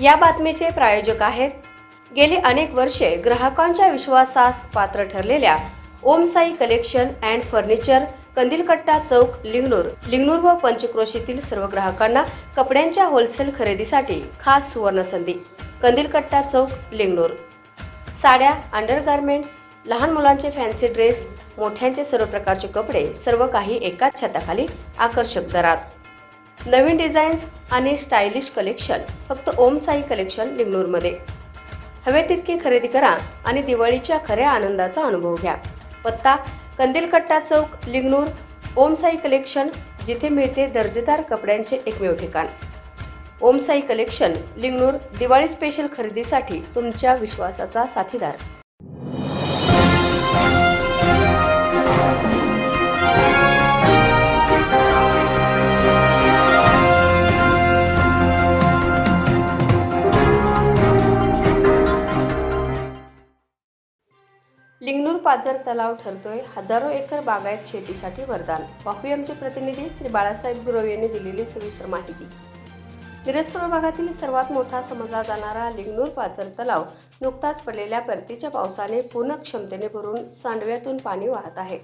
या बातमीचे प्रायोजक आहेत. गेली अनेक वर्षे ग्राहकांच्या विश्वासास पात्र ठरलेल्या Om Sai collection and furniture Kandilkatta Chowk Lingnur Lingnur व पंचक्रोशीतील सर्व ग्राहकांना कपड्यांच्या होलसेल खरेदीसाठी खास सुवर्ण संधी कंदीलकट्टा चौक लिंगनूर. साड्या अंडरगार्मेंट्स लहान मुलांचे फॅन्सी ड्रेस मोठ्यांचे सर्व प्रकारचे कपडे सर्व काही एकाच छताखाली आकर्षक दरात. नवीन डिझाईन्स आणि स्टायलिश कलेक्शन फक्त ओम साई कलेक्शन लिंगनूरमध्ये हवे तितकी खरेदी करा आणि दिवाळीच्या खऱ्या आनंदाचा अनुभव घ्या. पत्ता कंदीलकट्टा चौक लिंगनूर ओमसाई कलेक्शन जिथे मिळते दर्जेदार कपड्यांचे एकमेव ठिकाण. ओमसाई कलेक्शन लिंगनूर दिवाळी स्पेशल खरेदीसाठी तुमच्या विश्वासाचा साथीदार. लिंगनूर पाझर तलाव ठरतोय. हजारो एकर बागायत शेतीसाठी वरदान. पाहूया आमचे प्रतिनिधी श्री बाळासाहेब गुरव यांनी दिलेली सविस्तर माहिती. मिरज प्रभागातील सर्वात मोठा समजला जाणारा लिंगनूर पाझर तलाव नुकताच पडलेल्या परतीच्या पावसाने पूर्ण क्षमतेने भरून सांडव्यातून पाणी वाहत आहे.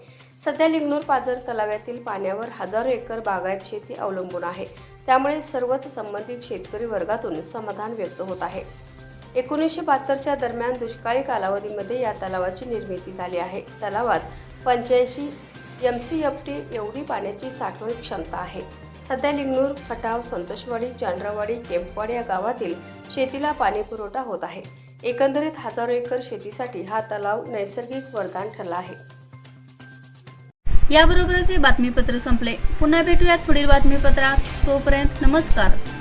सध्या लिंगनूर पाझर तलावातील पाण्यावर हजारो एकर बागायत शेती अवलंबून आहे. त्यामुळे सर्वच संबंधित शेतकरी वर्गातून समाधान व्यक्त होत आहे. एकोणीसशे बहात्तरच्या दरम्यान दुष्काळी कालावधीमध्ये या तलावाची निर्मिती झाली आहे. तलावात पंच्याऐंशी एम सी एफ टी एवढी पाण्याची साठवण क्षमता आहे. सध्या लिंगनूर खटाव संतोषवाडी चांद्रावाडी केंपवाडी या गावातील शेतीला पाणी पुरवठा होत आहे. एकंदरीत हजारो एकर शेतीसाठी हा तलाव नैसर्गिक वरदान ठरला आहे. याबरोबरच हे बातमीपत्र संपले. पुन्हा भेटूयात पुढील बातमीपत्रात. तोपर्यंत नमस्कार.